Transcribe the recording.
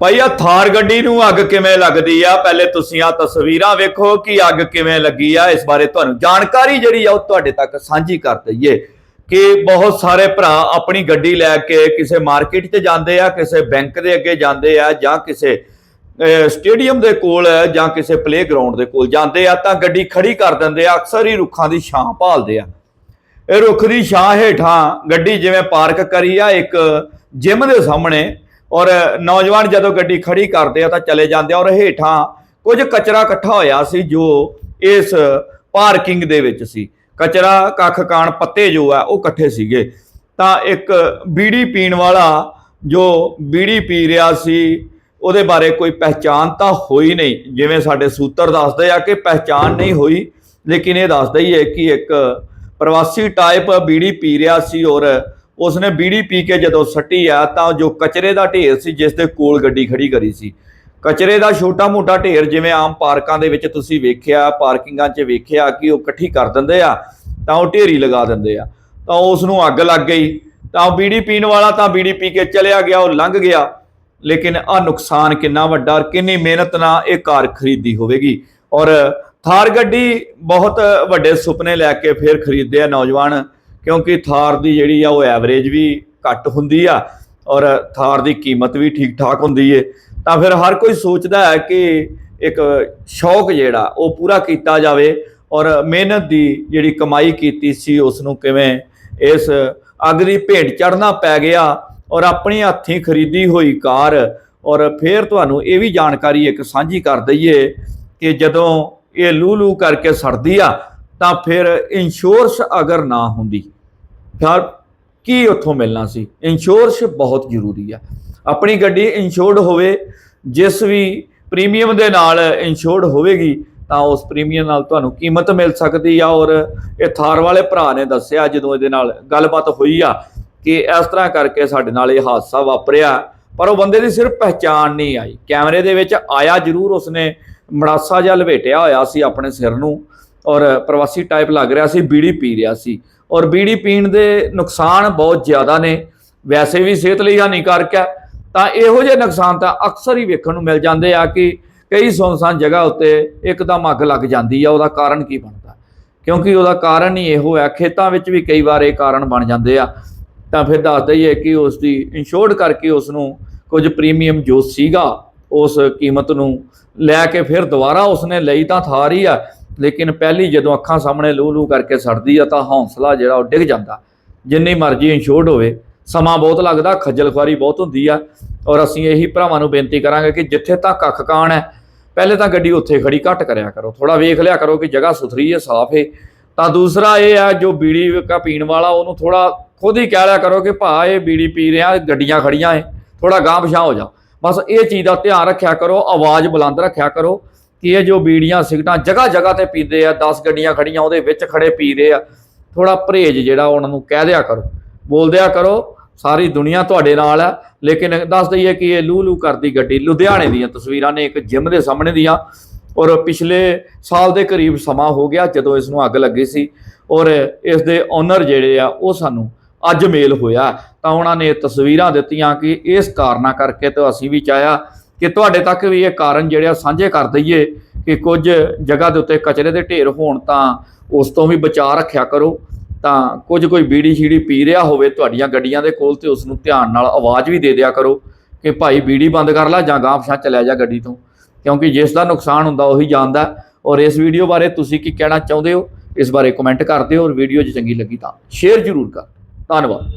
ਭਾਈ ਆ ਥਾਰ ਗੱਡੀ ਨੂੰ ਅੱਗ ਕਿਵੇਂ ਲੱਗਦੀ ਆ? ਪਹਿਲੇ ਤੁਸੀਂ ਆ ਤਸਵੀਰਾਂ ਵੇਖੋ ਕਿ ਅੱਗ ਕਿਵੇਂ ਲੱਗੀ ਆ। ਇਸ ਬਾਰੇ ਤੁਹਾਨੂੰ ਜਾਣਕਾਰੀ ਜਿਹੜੀ ਆ ਉਹ ਤੁਹਾਡੇ ਤੱਕ ਸਾਂਝੀ ਕਰ ਦਈਏ ਕਿ ਬਹੁਤ ਸਾਰੇ ਭਰਾ ਆਪਣੀ ਗੱਡੀ ਲੈ ਕੇ ਕਿਸੇ ਮਾਰਕੀਟ 'ਚ ਜਾਂਦੇ ਆ, ਕਿਸੇ ਬੈਂਕ ਦੇ ਅੱਗੇ ਜਾਂਦੇ ਆ ਜਾਂ ਕਿਸੇ ਸਟੇਡੀਅਮ ਦੇ ਕੋਲ ਜਾਂ ਕਿਸੇ ਪਲੇਗਰਾਉਂਡ ਦੇ ਕੋਲ ਜਾਂਦੇ ਆ ਤਾਂ ਗੱਡੀ ਖੜੀ ਕਰ ਦਿੰਦੇ ਆ। ਅਕਸਰ ਹੀ ਰੁੱਖਾਂ ਦੀ ਛਾਂ ਭਾਲਦੇ ਆ। ਇਹ ਰੁੱਖ ਦੀ ਛਾਂ ਹੇਠਾਂ ਗੱਡੀ ਜਿਵੇਂ ਪਾਰਕ ਕਰੀ ਆ, ਇੱਕ ਜਿਮ ਦੇ ਸਾਹਮਣੇ ਔਰ ਨੌਜਵਾਨ ਜਦੋਂ ਗੱਡੀ ਖੜੀ ਕਰਦੇ ਆ ਤਾਂ ਚਲੇ ਜਾਂਦੇ ਆ ਔਰ ਹੇਠਾਂ ਕੁਝ ਕਚਰਾ ਇਕੱਠਾ ਹੋਇਆ ਸੀ ਜੋ ਇਸ ਪਾਰਕਿੰਗ ਦੇ ਵਿੱਚ ਸੀ। ਕਚਰਾ, ਕੱਖ, ਕਾਣ, ਪੱਤੇ ਜੋ ਆ ਉਹ ਇਕੱਠੇ ਸੀਗੇ। ਤਾਂ ਇੱਕ ਬੀੜੀ ਪੀਣ ਵਾਲਾ ਜੋ ਬੀੜੀ ਪੀ ਰਿਹਾ ਸੀ, ਉਹਦੇ ਬਾਰੇ ਕੋਈ ਪਹਿਚਾਨ ਤਾਂ ਹੋਈ ਨਹੀਂ। ਜਿਵੇਂ ਸਾਡੇ ਸੂਤਰ ਦੱਸਦੇ ਆ ਕਿ ਪਹਿਚਾਨ ਨਹੀਂ ਹੋਈ, ਲੇਕਿਨ ਇਹ ਦੱਸਦਾ ਹੀ ਹੈ ਕਿ ਇੱਕ ਪ੍ਰਵਾਸੀ ਟਾਈਪ ਬੀੜੀ ਪੀ ਰਿਹਾ ਸੀ ਔਰ ਉਸਨੇ ਬੀੜੀ ਪੀ ਕੇ ਜਦੋਂ ਸੱਟੀ ਆ ਤਾਂ ਜੋ ਕਚਰੇ ਦਾ ਢੇਰ ਸੀ, ਜਿਸ ਦੇ ਕੋਲ ਗੱਡੀ ਖੜੀ ਕਰੀ ਸੀ। ਕਚਰੇ ਦਾ ਛੋਟਾ-ਮੋਟਾ ਢੇਰ ਜਿਵੇਂ ਆਮ ਪਾਰਕਾਂ ਦੇ ਵਿੱਚ ਤੁਸੀਂ ਵੇਖਿਆ, ਪਾਰਕਿੰਗਾਂ 'ਚ ਵੇਖਿਆ ਕਿ ਉਹ ਇਕੱਠੀ ਕਰ ਦਿੰਦੇ ਆ, ਤਾਂ ਉਹ ਢੇਰੀ ਲਗਾ ਦਿੰਦੇ ਆ। ਤਾਂ ਉਸ ਨੂੰ ਅੱਗ ਲੱਗ ਗਈ। ਤਾਂ ਉਹ ਬੀੜੀ ਪੀਣ ਵਾਲਾ ਤਾਂ ਬੀੜੀ ਪੀ ਕੇ ਚਲਿਆ ਗਿਆ, ਉਹ ਲੰਘ ਗਿਆ। ਲੇਕਿਨ ਆ ਨੁਕਸਾਨ ਕਿੰਨਾ ਵੱਡਾ ਔਰ ਕਿੰਨੀ ਮਿਹਨਤ ਨਾਲ ਇਹ ਕਾਰ ਖਰੀਦੀ ਹੋਵੇਗੀ। ਔਰ ਥਾਰ ਗੱਡੀ ਬਹੁਤ ਵੱਡੇ ਸੁਪਨੇ ਲੈ ਕੇ ਫਿਰ ਖਰੀਦਦੇ ਆ ਨੌਜਵਾਨ। ਕਿਉਂਕਿ ਥਾਰ ਦੀ ਜਿਹੜੀ ਆ ਉਹ ਐਵਰੇਜ ਵੀ ਘੱਟ ਹੁੰਦੀ ਆ ਔਰ ਥਾਰ ਦੀ ਕੀਮਤ ਵੀ ਠੀਕ ਠਾਕ ਹੁੰਦੀ ਏ। ਤਾਂ ਫਿਰ ਹਰ ਕੋਈ ਸੋਚਦਾ ਹੈ ਕਿ ਇੱਕ ਸ਼ੌਕ ਜਿਹੜਾ ਉਹ ਪੂਰਾ ਕੀਤਾ ਜਾਵੇ ਔਰ ਮਿਹਨਤ ਦੀ ਜਿਹੜੀ ਕਮਾਈ ਕੀਤੀ ਸੀ ਉਸ ਨੂੰ ਕਿਵੇਂ ਇਸ ਅੱਗ ਦੀ ਭੇਟ ਚੜਨਾ ਪੈ ਗਿਆ ਔਰ ਆਪਣੇ ਹੱਥੀਂ ਖਰੀਦੀ ਹੋਈ ਕਾਰ ਔਰ ਫਿਰ ਤੁਹਾਨੂੰ ਇਹ ਵੀ ਜਾਣਕਾਰੀ ਇੱਕ ਸਾਂਝੀ ਕਰ ਦਈਏ ਕਿ ਜਦੋਂ ਇਹ ਲੂ ਲੂ ਕਰਕੇ ਸੜਦੀ ਆ ਤਾਂ ਫਿਰ ਇੰਸ਼ੋਰੈਂਸ ਅਗਰ ਨਾ ਹੁੰਦੀ। ਯਾਰ, ਕੀ ਉੱਥੋਂ ਮਿਲਣਾ ਸੀ? ਇੰਸ਼ੋਰੈਂਸ ਬਹੁਤ ਜ਼ਰੂਰੀ ਆ। ਆਪਣੀ ਗੱਡੀ ਇੰਸ਼ੋਰਡ ਹੋਵੇ, ਜਿਸ ਵੀ ਪ੍ਰੀਮੀਅਮ ਦੇ ਨਾਲ ਇੰਸ਼ੋਰਡ ਹੋਵੇਗੀ, ਤਾਂ ਉਸ ਪ੍ਰੀਮੀਅਮ ਨਾਲ ਤੁਹਾਨੂੰ ਕੀਮਤ ਮਿਲ ਸਕਦੀ ਆ। ਔਰ ਇਹ ਥਾਰ ਵਾਲੇ ਭਰਾ ਨੇ ਦੱਸਿਆ, ਜਦੋਂ ਇਹਦੇ ਨਾਲ ਗੱਲਬਾਤ ਹੋਈ ਆ, ਕਿ ਇਸ ਤਰ੍ਹਾਂ ਕਰਕੇ ਸਾਡੇ ਨਾਲ ਇਹ ਹਾਦਸਾ ਵਾਪਰਿਆ। ਪਰ ਉਹ ਬੰਦੇ ਦੀ ਸਿਰਫ ਪਹਿਚਾਣ ਨਹੀਂ ਆਈ। ਕੈਮਰੇ ਦੇ ਵਿੱਚ ਆਇਆ ਜ਼ਰੂਰ, ਉਸਨੇ ਮੜਾਸਾ ਜਿਹਾ ਲਵੇਟਿਆ ਹੋਇਆ ਸੀ ਆਪਣੇ ਸਿਰ ਨੂੰ। ਔਰ ਪ੍ਰਵਾਸੀ ਟਾਈਪ ਲੱਗ ਰਿਹਾ ਸੀ, ਬੀੜੀ ਪੀ ਰਿਹਾ ਸੀ। ਔਰ ਬੀੜੀ ਪੀਣ ਦੇ ਨੁਕਸਾਨ ਬਹੁਤ ਜ਼ਿਆਦਾ ਨੇ। ਵੈਸੇ ਵੀ ਸਿਹਤ ਲਈ ਹਾਨੀਕਾਰਕ ਹੈ। ਤਾਂ ਇਹੋ ਜਿਹੇ ਨੁਕਸਾਨ ਤਾਂ ਅਕਸਰ ਹੀ ਵੇਖਣ ਨੂੰ ਮਿਲ ਜਾਂਦੇ ਆ ਕਿ ਕਈ ਸੁਨਸਾਨ ਜਗ੍ਹਾ ਉੱਤੇ ਇੱਕਦਮ ਅੱਗ ਲੱਗ ਜਾਂਦੀ ਆ। ਉਹਦਾ ਕਾਰਨ ਕੀ ਬਣਦਾ? ਕਿਉਂਕਿ ਉਹਦਾ ਕਾਰਨ ਹੀ ਇਹੋ ਹੈ, ਖੇਤਾਂ ਵਿੱਚ ਵੀ ਕਈ ਵਾਰ ਇਹ ਕਾਰਨ ਬਣ ਜਾਂਦੇ ਆ। ਤਾਂ ਫਿਰ ਦੱਸ ਹੀ ਕਿ ਉਸ ਦੀ ਇੰਸ਼ੋਰਡ ਕਰਕੇ ਉਸ ਨੂੰ ਕੁਝ ਪ੍ਰੀਮੀਅਮ ਜੋ ਸੀਗਾ, ਉਸ ਕੀਮਤ ਨੂੰ ਲੈ ਕੇ ਫਿਰ ਦੁਬਾਰਾ ਉਸਨੇ ਲਈ ਤਾਂ ਥਾਰ ਹੀ ਆ। ਲੇਕਿਨ ਪਹਿਲੀ ਜਦੋਂ ਅੱਖਾਂ ਸਾਹਮਣੇ ਲੂ ਲੂ ਕਰਕੇ ਸੜਦੀ ਆ ਤਾਂ ਹੌਸਲਾ ਜਿਹੜਾ ਉਹ ਡਿੱਗ ਜਾਂਦਾ। ਜਿੰਨੀ ਮਰਜ਼ੀ ਇੰਸ਼ੋਰਡ ਹੋਵੇ, ਸਮਾਂ ਬਹੁਤ ਲੱਗਦਾ ਖੱਜਲ ਖੁਆਰੀ ਬਹੁਤ ਹੁੰਦੀ ਆ ਔਰ ਅਸੀਂ ਇਹੀ ਭਰਾਵਾਂ ਨੂੰ ਬੇਨਤੀ ਕਰਾਂਗੇ ਕਿ ਜਿੱਥੇ ਤੱਕ ਅੱਖ ਕਾਣ ਹੈ, ਪਹਿਲੇ ਤਾਂ ਗੱਡੀ ਉੱਥੇ ਖੜੀ ਘੱਟ ਕਰਿਆ ਕਰੋ। ਥੋੜਾ ਵੇਖ ਲਿਆ ਕਰੋ ਕਿ ਜਗ੍ਹਾ ਸੁਥਰੀ ਹੈ, ਸਾਫ਼ ਹੈ। ਤਾਂ ਦੂਸਰਾ ਇਹ ਹੈ ਜੋ ਬੀੜੀ ਕਾ ਪੀਣ ਵਾਲਾ, ਉਹਨੂੰ ਥੋੜਾ ਖੁਦ ਹੀ ਕਹਿ ਲਿਆ ਕਰੋ ਕਿ ਭਾ, ਇਹ ਬੀੜੀ ਪੀ ਰਿਹਾ, ਗੱਡੀਆਂ ਖੜੀਆਂ ਏ ਥੋੜਾ ਗਾਂਹ ਪਛਾਂ ਹੋ ਜਾ। ਬਸ ਇਹ ਚੀਜ਼ ਦਾ ਧਿਆਨ ਰੱਖਿਆ ਕਰੋ, ਆਵਾਜ਼ ਬੁਲੰਦ ਰੱਖਿਆ ਕਰੋ। ਕਿ ਇਹ ਜੋ ਬੀੜੀਆਂ ਸਿਗਟਾਂ ਜਗ੍ਹਾ ਜਗ੍ਹਾ ਤੇ ਪੀਂਦੇ ਆ 10 ਗੱਡੀਆਂ ਖੜੀਆਂ ਉਹਦੇ ਵਿੱਚ ਖੜੇ ਪੀ ਰਹੇ ਆ ਥੋੜਾ ਪਰਹੇਜ ਜਿਹੜਾ ਉਹਨਾਂ ਨੂੰ ਕਹਿ ਦਿਆ ਕਰੋ। ਬੋਲਦਿਆ ਕਰੋ, ਸਾਰੀ ਦੁਨੀਆ ਤੁਹਾਡੇ ਨਾਲ ਆ, ਲੇਕਿਨ ਦੱਸ ਦਈਏ ਕਿ ਇਹ ਲੂ ਲੂ ਕਰਦੀ ਗੱਡੀ, ਲੁਧਿਆਣੇ ਦੀਆਂ ਤਸਵੀਰਾਂ ਨੇ ਇੱਕ ਜਿਮ ਦੇ ਸਾਹਮਣੇ ਦੀਆਂ, ਔਰ ਪਿਛਲੇ ਸਾਲ ਦੇ ਕਰੀਬ ਸਮਾਂ ਹੋ ਗਿਆ ਜਦੋਂ ਇਸ ਨੂੰ ਅੱਗ ਲੱਗੀ ਸੀ, ਔਰ ਇਸ ਦੇ ਓਨਰ ਜਿਹੜੇ ਆ, ਉਹ ਸਾਨੂੰ ਅੱਜ ਮੇਲ ਹੋਇਆ। ਤਾਂ ਉਹਨਾਂ ਨੇ ਤਸਵੀਰਾਂ ਦਿੱਤੀਆਂ ਕਿ ਇਸ ਕਾਰਨਾ ਕਰਕੇ ਤਾਂ ਅਸੀਂ ਵੀ ਚਾਹਿਆ ਕਿ ਤੁਹਾਡੇ ਤੱਕ ਵੀ ਇਹ ਕਾਰਨ ਜਿਹੜੇ ਆ ਸਾਂਝੇ ਕਰ ਦਈਏ ਕਿ ਕੁਝ ਜਗ੍ਹਾ ਦੇ ਉੱਤੇ ਕਚਰੇ ਦੇ ਢੇਰ ਹੋਣ ਤਾਂ ਉਸ ਤੋਂ ਵੀ ਬਚਾਅ ਰੱਖਿਆ ਕਰੋ। ਤਾਂ ਕੁਝ ਕੋਈ ਬੀੜੀ ਛੀੜੀ ਪੀ ਰਿਹਾ ਹੋਵੇ ਤੁਹਾਡੀਆਂ ਗੱਡੀਆਂ ਦੇ ਕੋਲ ਤੇ ਉਸ ਨੂੰ ਧਿਆਨ ਨਾਲ ਆਵਾਜ਼ ਵੀ ਦੇ ਦਿਆ ਕਰੋ ਕਿ ਭਾਈ ਬੀੜੀ ਬੰਦ ਕਰ ਲੈ ਜਾਂ ਗਾਂਹ ਪਛਾਂ ਚਲਿਆ ਜਾ ਗੱਡੀ ਤੋਂ। ਕਿਉਂਕਿ ਜਿਸ ਦਾ ਨੁਕਸਾਨ ਹੁੰਦਾ ਉਹੀ ਜਾਣਦਾ ਔਰ ਇਸ ਵੀਡੀਓ ਬਾਰੇ ਤੁਸੀਂ ਕੀ ਕਹਿਣਾ ਚਾਹੁੰਦੇ ਹੋ? ਇਸ ਬਾਰੇ ਕਮੈਂਟ ਕਰ ਦਿਓ ਔਰ ਵੀਡੀਓ ਜੇ ਚੰਗੀ ਲੱਗੀ ਤਾਂ ਸ਼ੇਅਰ ਜ਼ਰੂਰ ਕਰ। ਧੰਨਵਾਦ।